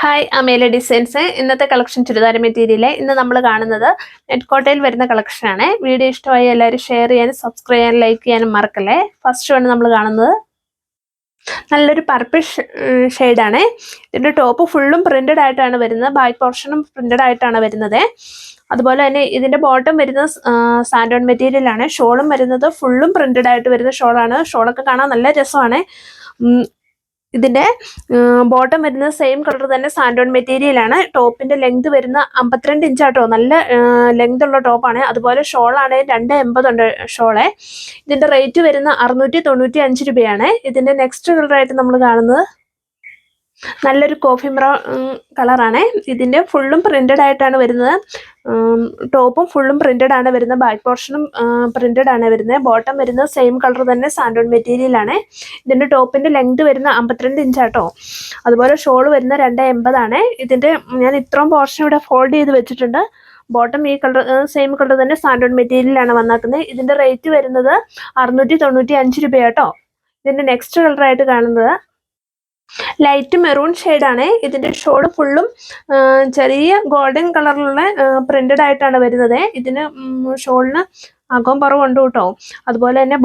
Hi അമേല designs ഇന്നത്തെ collection churidar material ഇന്ന് നമ്മൾ കാണുന്നത് നെറ്റ്കോട്ടയിൽ വരുന്ന കളക്ഷനാണ് വീഡിയോ ഇഷ്ടമായി എല്ലാവരും ഷെയർ ചെയ്യാനും സബ്സ്ക്രൈബ് ചെയ്യാനും ലൈക്ക് ചെയ്യാനും മറക്കല്ലേ. ഫസ്റ്റ് വൺ നമ്മൾ കാണുന്നത് നല്ലൊരു പർപ്പിൾ ഷെയ്ഡാണ് ഇതിന്റെ ടോപ്പ് ഫുള്ളും പ്രിന്റഡ് ആയിട്ടാണ് വരുന്നത്. ബാക്ക് പോർഷനും പ്രിന്റഡ് ആയിട്ടാണ് വരുന്നത്. അതുപോലെ തന്നെ ഇതിന്റെ ബോട്ടം വരുന്ന സാൻഡോൺ മെറ്റീരിയലാണ് ഷോളും വരുന്നത് ഫുള്ളും പ്രിന്റഡ് ആയിട്ട് വരുന്ന ഷോളാണ് ഷോളൊക്കെ കാണാൻ നല്ല രസമാണ്. ഉം, ഇതിന്റെ ബോട്ടം വരുന്ന സെയിം കളർ തന്നെ സാൻഡോൺ മെറ്റീരിയലാണ് ടോപ്പിന്റെ ലെങ്ത് വരുന്ന അമ്പത്തിരണ്ട് ഇഞ്ച് ആട്ടോ. നല്ല ലെങ്ത് ഉള്ള ടോപ്പാണ് അതുപോലെ ആണെങ്കിൽ രണ്ട് എൺപതുണ്ട് ഷോളെ ഇതിന്റെ റേറ്റ് വരുന്ന അറുന്നൂറ്റി തൊണ്ണൂറ്റി അഞ്ച് രൂപയാണ്. ഇതിന്റെ നെക്സ്റ്റ് കളറായിട്ട് നമ്മൾ കാണുന്നത് നല്ലൊരു കോഫി ബ്രൗൺ കളറാണ്. ഇതിന്റെ ഫുള്ളും പ്രിന്റഡ് ആയിട്ടാണ് വരുന്നത്. ടോപ്പും ഫുള്ളും പ്രിന്റഡ് ആണ് വരുന്നത്. ബാക്ക് പോർഷനും പ്രിന്റഡ് ആണ് വരുന്നത്. ബോട്ടം വരുന്നത് സെയിം കളർ തന്നെ സാൻഡോൺ മെറ്റീരിയലാണ് ഇതിന്റെ ടോപ്പിന്റെ ലെങ്ത് വരുന്ന അമ്പത്തിരണ്ട് ഇഞ്ചാട്ടോ അതുപോലെ ഷോൾ വരുന്ന രണ്ട് എൺപതാണ് ഇതിന്റെ ഞാൻ ഇത്രയും പോർഷൻ ഇവിടെ ഫോൾഡ് ചെയ്ത് വെച്ചിട്ടുണ്ട്. ബോട്ടം ഈ കളർ സെയിം കളർ തന്നെ സാൻഡോൺ മെറ്റീരിയലാണ് വന്നാക്കുന്നത്. ഇതിന്റെ റേറ്റ് വരുന്നത് അറുന്നൂറ്റി തൊണ്ണൂറ്റി അഞ്ച് രൂപയാട്ടോ. ഇതിന്റെ നെക്സ്റ്റ് കളറായിട്ട് കാണുന്നത് ലൈറ്റ് മെറൂൺ ആണ്. ഇതിന്റെ ഷോഡ് ഫുള്ളും ചെറിയ ഗോൾഡൻ കളറിലുള്ള പ്രിന്റഡ് ആയിട്ടാണ് വരുന്നത്. ഇതിന് ഷോളിന് അകവും പുറവുണ്ട് കേട്ടോ. അതുപോലെ തന്നെ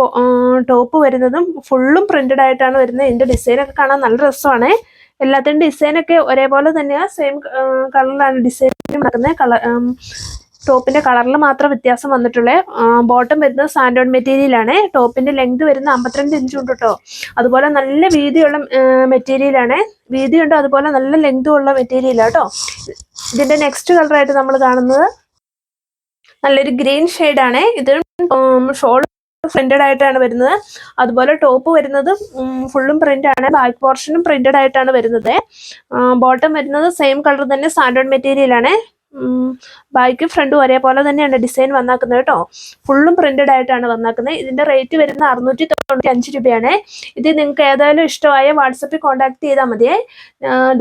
ടോപ്പ് വരുന്നതും ഫുള്ളും പ്രിന്റഡ് ആയിട്ടാണ് വരുന്നത്. ഇതിന്റെ ഡിസൈൻ ഒക്കെ കാണാൻ നല്ല രസമാണ്. എല്ലാത്തിന്റെ ഡിസൈനൊക്കെ ഒരേപോലെ തന്നെയാണ് സെയിം കളറിലാണ് ഡിസൈൻ നടക്കുന്നത്. കളർ ടോപ്പിന്റെ കളറിൽ മാത്രം വ്യത്യാസം വന്നിട്ടുള്ളത് ബോട്ടം വരുന്നത് സാൻഡോൺ മെറ്റീരിയലാണ് ടോപ്പിന്റെ ലെങ്ത് വരുന്ന അമ്പത്തിരണ്ട് ഇഞ്ച് ഉണ്ട് കേട്ടോ അതുപോലെ നല്ല വീതിയുള്ള മെറ്റീരിയലാണ് വീതിയുണ്ട് അതുപോലെ നല്ല ലെങ്തും ഉള്ള മെറ്റീരിയലാണ് കേട്ടോ ഇതിന്റെ നെക്സ്റ്റ് കളറായിട്ട് നമ്മൾ കാണുന്നത് നല്ലൊരു ഗ്രീൻ ആണ്. ഇത് ഷോൾ പ്രിന്റഡ് ആയിട്ടാണ് വരുന്നത്. അതുപോലെ ടോപ്പ് വരുന്നത് ഫുള്ളും പ്രിന്റ് ആണ്. ബാക്ക് പോർഷനും പ്രിന്റഡ് ആയിട്ടാണ് വരുന്നത്. ബോട്ടം വരുന്നത് സെയിം കളർ തന്നെ സാൻഡോൺ മെറ്റീരിയൽ ആണ്. ബാക്കും ഫ്രണ്ടും ഒരേപോലെ തന്നെയാണ് ഡിസൈൻ വന്നാക്കുന്നത് കേട്ടോ. ഫുള്ളും പ്രിന്റഡ് ആയിട്ടാണ് വന്നാക്കുന്നത്. ഇതിന്റെ റേറ്റ് വരുന്നത് അറുന്നൂറ്റി തൊണ്ണൂറ്റി അഞ്ച് രൂപയാണ്. ഇത് നിങ്ങൾക്ക് ഏതായാലും ഇഷ്ടമായ വാട്സപ്പിൽ കോൺടാക്ട് ചെയ്താൽ മതിയേ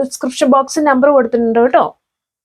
ഡിസ്ക്രിപ്ഷൻ ബോക്സിൽ നമ്പർ കൊടുത്തിട്ടുണ്ട് കേട്ടോ.